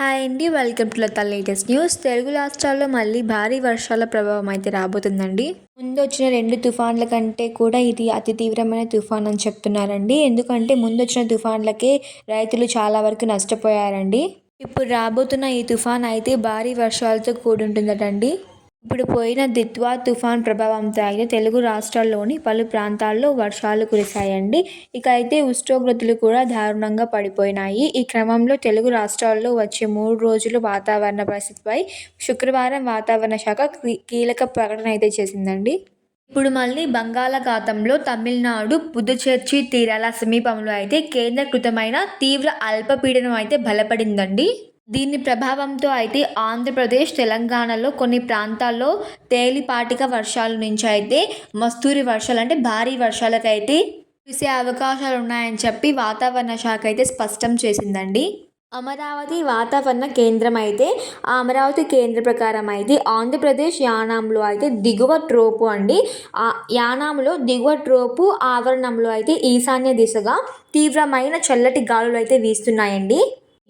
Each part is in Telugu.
హాయ్ అండి welcome to Latha latest news. Telugu రాష్ట్రాల్లో మళ్ళీ భారీ వర్షాల ప్రభావం అయితే రాబోతుందండి. ముందు వచ్చిన రెండు తుఫాన్ల కంటే కూడా ఇది అతి తీవ్రమైన తుఫాన్ అని చెప్తున్నారండి. ఎందుకంటే ముందు వచ్చిన తుఫాన్లకే రైతులు చాలా వరకు నష్టపోయారండి. ఇప్పుడు రాబోతున్న ఈ తుఫాన్ అయితే భారీ వర్షాలతో కూడి ఉంటుందటండి ఇప్పుడు పోయిన దిత్వా తుఫాన్ ప్రభావంతో అయితే తెలుగు రాష్ట్రాల్లోని పలు ప్రాంతాల్లో వర్షాలు కురిశాయండి. ఇక అయితే ఉష్ణోగ్రతలు కూడా దారుణంగా పడిపోయినాయి. ఈ క్రమంలో తెలుగు రాష్ట్రాల్లో వచ్చే మూడు రోజులు వాతావరణ పరిస్థితిపై శుక్రవారం వాతావరణ శాఖ కీ- కీలక ప్రకటన అయితే చేసిందండి. ఇప్పుడు మళ్ళీ బంగాళాఖాతంలో తమిళనాడు పుదుచేర్చి తీరాల సమీపంలో అయితే కేంద్రీకృతమైన తీవ్ర అల్పపీడనం అయితే బలపడిందండి. దీని ప్రభావంతో అయితే ఆంధ్రప్రదేశ్ తెలంగాణలో కొన్ని ప్రాంతాల్లో తేలిపాటిగా వర్షాల నుంచి అయితే మస్తూరి వర్షాలు అంటే భారీ వర్షాలకైతే కురిసే అవకాశాలు ఉన్నాయని చెప్పి వాతావరణ శాఖ అయితే స్పష్టం చేసిందండి. అమరావతి వాతావరణ కేంద్రం అయితే ఆ అమరావతి కేంద్ర ప్రకారం అయితే ఆంధ్రప్రదేశ్ యానాంలో అయితే దిగువ ట్రోపు అండి. ఆ యానాంలో దిగువ ట్రోపు ఆవరణంలో అయితే ఈశాన్య దిశగా తీవ్రమైన చల్లటి గాలులు అయితే వీస్తున్నాయండి.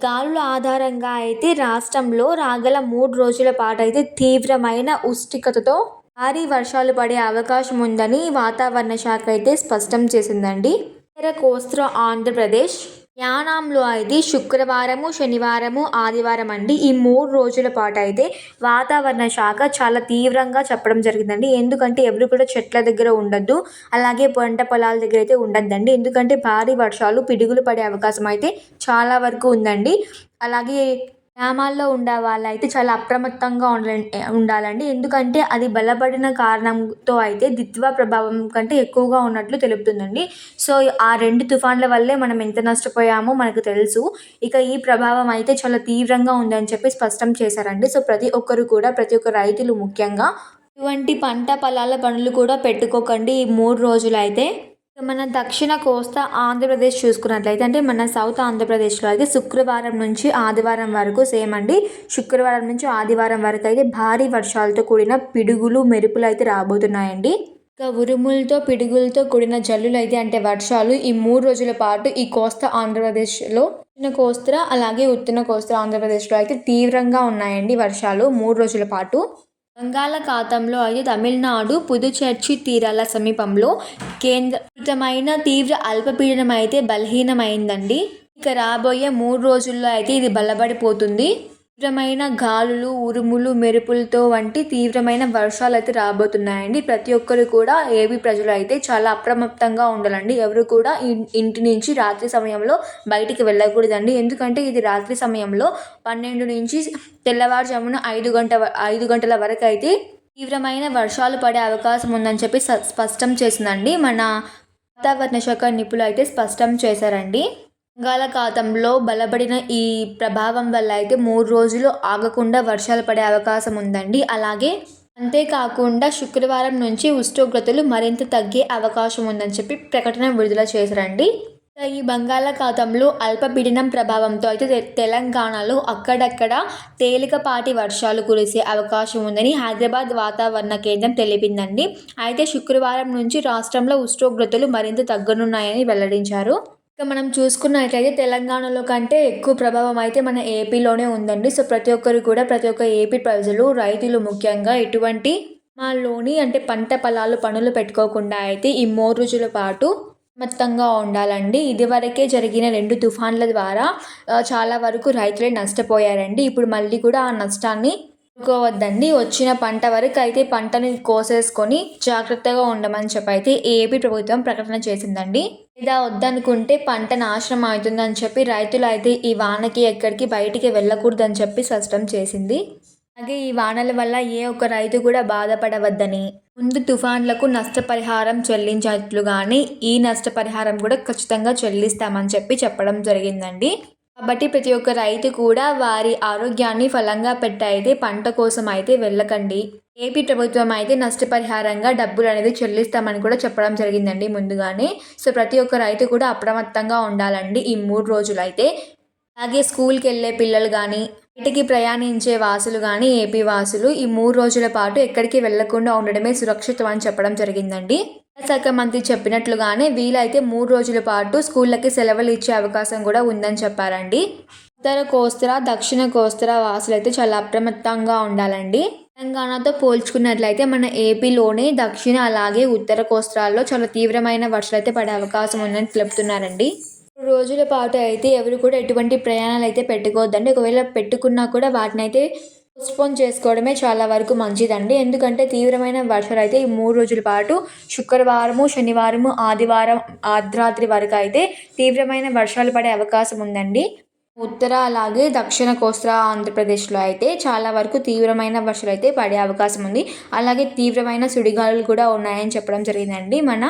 గాలుల ఆధారంగా అయితే రాష్ట్రంలో రాగల మూడు రోజుల పాటు అయితే తీవ్రమైన ఉష్ణికతతో భారీ వర్షాలు పడే అవకాశం ఉందని వాతావరణ శాఖ అయితే స్పష్టం చేసిందండి. ఉత్తర కోస్తా ఆంధ్రప్రదేశ్ యానాంలో అయితే శుక్రవారము శనివారము ఆదివారం అండి ఈ మూడు రోజుల పాటు అయితే వాతావరణ శాఖ చాలా తీవ్రంగా చెప్పడం జరిగిందండి. ఎందుకంటే ఎవరు కూడా చెట్ల దగ్గర ఉండొద్దు అలాగే పంట పొలాల దగ్గర అయితే ఉండద్దండి. ఎందుకంటే భారీ వర్షాలు పిడుగులు పడే అవకాశం అయితే చాలా వరకు ఉందండి. అలాగే గ్రామాల్లో ఉండే వాళ్ళైతే చాలా అప్రమత్తంగా ఉండాలండి. ఎందుకంటే అది బలపడిన కారణంతో అయితే దిత్వా ప్రభావం కంటే ఎక్కువగా ఉన్నట్లు తెలుపుతుందండి. సో ఆ రెండు తుఫాన్ల వల్లే మనం ఎంత నష్టపోయామో మనకు తెలుసు. ఇక ఈ ప్రభావం అయితే చాలా తీవ్రంగా ఉందని చెప్పి స్పష్టం చేశారండి. సో ప్రతి ఒక్కరు కూడా ప్రతి ఒక్క రైతులు ముఖ్యంగా ఇటువంటి పంట పొలాల పనులు కూడా పెట్టుకోకండి. ఈ మూడు రోజులు అయితే మన దక్షిణ కోస్తా ఆంధ్రప్రదేశ్ చూసుకున్నట్లయితే అంటే మన సౌత్ ఆంధ్రప్రదేశ్లో అయితే శుక్రవారం నుంచి ఆదివారం వరకు సేమ్ అండి. శుక్రవారం నుంచి ఆదివారం వరకు అయితే భారీ వర్షాలతో కూడిన పిడుగులు మెరుపులు అయితే రాబోతున్నాయండి. ఇంకా ఉరుములతో పిడుగులతో కూడిన జల్లులు అయితే అంటే వర్షాలు ఈ మూడు రోజుల పాటు ఈ కోస్తా ఆంధ్రప్రదేశ్లో దక్షిణ కోస్తా అలాగే ఉత్తర కోస్తా ఆంధ్రప్రదేశ్లో అయితే తీవ్రంగా ఉన్నాయండి వర్షాలు మూడు రోజుల పాటు. బంగాళాఖాతంలో అయితే తమిళనాడు పుదుచేర్చి తీరాల సమీపంలో కేంద్రీకృతమైన తీవ్ర అల్పపీడనం అయితే బలహీనమైందండి. ఇక రాబోయే మూడు రోజుల్లో అయితే ఇది బలపడిపోతుంది. తీవ్రమైన గాలులు ఉరుములు మెరుపులతో వంటి తీవ్రమైన వర్షాలు అయితే రాబోతున్నాయండి. ప్రతి ఒక్కరు కూడా ఏపీ ప్రజలు అయితే చాలా అప్రమత్తంగా ఉండాలండి. ఎవరు కూడా ఇంటి నుంచి రాత్రి సమయంలో బయటికి వెళ్ళకూడదండి. ఎందుకంటే ఇది రాత్రి సమయంలో పన్నెండు నుంచి తెల్లవారుజామున ఐదు గంట ఐదు గంటల వరకు అయితే తీవ్రమైన వర్షాలు పడే అవకాశం ఉందని చెప్పి స్పష్టం చేసిందండి. మన వాతావరణ శాఖ నిపుణులు అయితే స్పష్టం చేశారండి. బంగాళాఖాతంలో బలపడిన ఈ ప్రభావం వల్ల అయితే మూడు రోజులు ఆగకుండా వర్షాలు పడే అవకాశం ఉందండి. అలాగే అంతేకాకుండా శుక్రవారం నుంచి ఉష్ణోగ్రతలు మరింత తగ్గే అవకాశం ఉందని చెప్పి ప్రకటన విడుదల చేశారండి. ఈ బంగాళాఖాతంలో అల్పపీడనం ప్రభావంతో అయితే తె- తెలంగాణలో అక్కడక్కడ తేలికపాటి వర్షాలు కురిసే అవకాశం ఉందని హైదరాబాద్ వాతావరణ కేంద్రం తెలిపిందండి. అయితే శుక్రవారం నుంచి రాష్ట్రంలో ఉష్ణోగ్రతలు మరింత తగ్గనున్నాయని వెల్లడించారు. ఇక మనం చూసుకున్నట్లయితే తెలంగాణలో కంటే ఎక్కువ ప్రభావం అయితే మన ఏపీలోనే ఉందండి. సో ప్రతి ఒక్కరు కూడా ప్రతి ఒక్క ఏపీ ప్రజలు రైతులు ముఖ్యంగా ఎటువంటి మాలోని అంటే పంట పొలాలు పనులు పెట్టుకోకుండా అయితే ఈ మూడు రోజుల పాటు మొత్తంగా ఉండాలండి. ఇదివరకే జరిగిన రెండు తుఫాన్ల ద్వారా చాలా వరకు రైతులే నష్టపోయారండి. ఇప్పుడు మళ్ళీ కూడా ఆ నష్టాన్ని అనుకోవద్దండి వచ్చిన పంట వరకు అయితే పంటని కోసేసుకొని జాగ్రత్తగా ఉండమని చెప్పి అయితే ఏపీ ప్రభుత్వం ప్రకటన చేసిందండి. లేదా వద్దనుకుంటే పంట నాశనం అవుతుందని చెప్పి రైతులు అయితే ఈ వానకి ఎక్కడికి బయటికి వెళ్ళకూడదని చెప్పి స్పష్టం చేసింది. అలాగే ఈ వానల వల్ల ఏ ఒక్క రైతు కూడా బాధపడవద్దని ముందు తుఫాన్లకు నష్టపరిహారం చెల్లించినట్లుగానే ఈ నష్టపరిహారం కూడా ఖచ్చితంగా చెల్లిస్తామని చెప్పి చెప్పడం జరిగిందండి. కాబట్టి ప్రతి ఒక్క రైతు కూడా వారి ఆరోగ్యాన్ని ఫలంగా పెట్టయితే పంట కోసం అయితే వెళ్ళకండి. ఏపీ ప్రభుత్వం అయితే నష్టపరిహారంగా డబ్బులు అనేది చెల్లిస్తామని కూడా చెప్పడం జరిగిందండి ముందుగానే. సో ప్రతి ఒక్క రైతు కూడా అప్రమత్తంగా ఉండాలండి ఈ మూడు రోజులు అయితే అలాగే స్కూల్కి వెళ్ళే పిల్లలు కానీ బయటికి ప్రయాణించే వాసులు కానీ ఏపీ వాసులు ఈ మూడు రోజుల పాటు ఎక్కడికి వెళ్ళకుండా ఉండడమే సురక్షితం అని చెప్పడం జరిగిందండి. శాఖ మంత్రి చెప్పినట్లుగానే వీలైతే మూడు రోజుల పాటు స్కూళ్ళకి సెలవులు ఇచ్చే అవకాశం కూడా ఉందని చెప్పారండి. ఉత్తర కోస్తరా దక్షిణ కోస్తరా వాసులైతే చాలా అప్రమత్తంగా ఉండాలండి. తెలంగాణతో పోల్చుకున్నట్లయితే మన ఏపీలోనే దక్షిణ అలాగే ఉత్తర కోస్తరాల్లో చాలా తీవ్రమైన వర్షాలు అయితే పడే అవకాశం ఉందని తెలుపుతున్నారండి రోజుల పాటు అయితే ఎవరు కూడా ఎటువంటి ప్రయాణాలు అయితే పెట్టుకోవద్దండి. ఒకవేళ పెట్టుకున్నా కూడా వాటిని అయితే పోస్ట్పోన్ చేసుకోవడమే చాలా వరకు మంచిదండి. ఎందుకంటే తీవ్రమైన వర్షాలు అయితే ఈ మూడు రోజుల పాటు శుక్రవారము శనివారము ఆదివారం అర్ధరాత్రి వరకు అయితే తీవ్రమైన వర్షాలు పడే అవకాశం ఉందండి. ఉత్తర అలాగే దక్షిణ కోస్తా ఆంధ్రప్రదేశ్లో అయితే చాలా వరకు తీవ్రమైన వర్షాలు అయితే పడే అవకాశం ఉంది. అలాగే తీవ్రమైన సుడిగాలులు కూడా ఉన్నాయని చెప్పడం జరిగిందండి. మన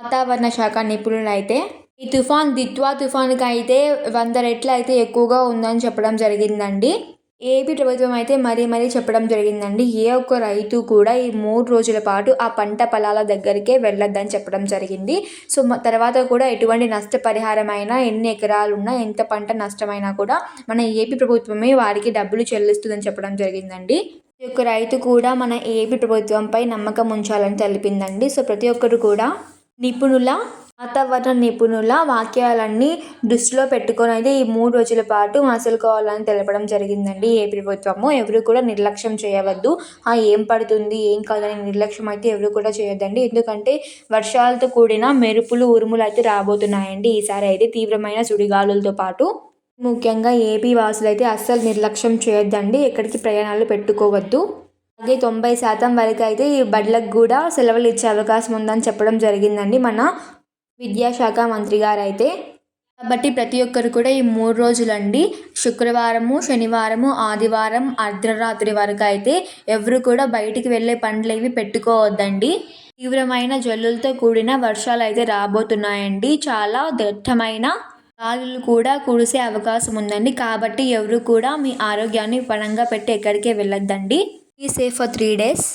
వాతావరణ శాఖ నిపుణులు అయితే ఈ తుఫాన్ దిత్వా తుఫాన్కి అయితే వంద రెట్లు అయితే ఎక్కువగా ఉందని చెప్పడం జరిగిందండి. ఏపీ ప్రభుత్వం అయితే మరీ మరీ చెప్పడం జరిగిందండి. ఏ ఒక్క రైతు కూడా ఈ మూడు రోజుల పాటు ఆ పంట పొలాల దగ్గరికే వెళ్ళొద్దని చెప్పడం జరిగింది. సో తర్వాత కూడా ఎటువంటి నష్టపరిహారం అయినా ఎన్ని ఎకరాలు ఉన్నా ఎంత పంట నష్టమైనా కూడా మన ఏపీ ప్రభుత్వమే వారికి డబ్బులు చెల్లిస్తుందని చెప్పడం జరిగిందండి. ప్రతి ఒక్క రైతు కూడా మన ఏపీ ప్రభుత్వంపై నమ్మకం ఉంచాలని తెలిపిందండి. సో ప్రతి ఒక్కరు కూడా నిపుణుల వాతావరణ నిపుణుల వాక్యాలన్నీ దృష్టిలో పెట్టుకొని అయితే ఈ మూడు రోజుల పాటు మసలుకోవాలని తెలపడం జరిగిందండి. ఏ ప్రభుత్వము ఎవరు కూడా నిర్లక్ష్యం చేయవద్దు. ఆ ఏం పడుతుంది ఏం కాదని నిర్లక్ష్యం అయితే ఎవరు కూడా చేయొద్దండి. ఎందుకంటే వర్షాలతో కూడిన మెరుపులు ఉరుములు అయితే రాబోతున్నాయండి. ఈసారి అయితే తీవ్రమైన సుడిగాలులతో పాటు ముఖ్యంగా ఏపీ వాసులు అయితే అస్సలు నిర్లక్ష్యం చేయొద్దండి. ఎక్కడికి ప్రయాణాలు పెట్టుకోవద్దు. అలాగే తొంభై శాతం వరకు అయితే ఈ బడ్లకు కూడా సెలవులు ఇచ్చే అవకాశం ఉందని చెప్పడం జరిగిందండి. మన విద్యాశాఖ మంత్రి గారు అయితే కాబట్టి ప్రతి ఒక్కరు కూడా ఈ మూడు రోజులండి శుక్రవారము శనివారము ఆదివారం అర్ధరాత్రి వరకు అయితే ఎవరు కూడా బయటికి వెళ్ళే పనులు ఏవి పెట్టుకోవద్దండి. తీవ్రమైన జల్లులతో కూడిన వర్షాలు అయితే రాబోతున్నాయండి. చాలా దట్టమైన గాలులు కూడా కురిసే అవకాశం ఉందండి. కాబట్టి ఎవరు కూడా మీ ఆరోగ్యాన్ని పణంగా పెట్టి ఎక్కడికే వెళ్ళొద్దండి. ఈ సేఫ్ ఫర్ త్రీ డేస్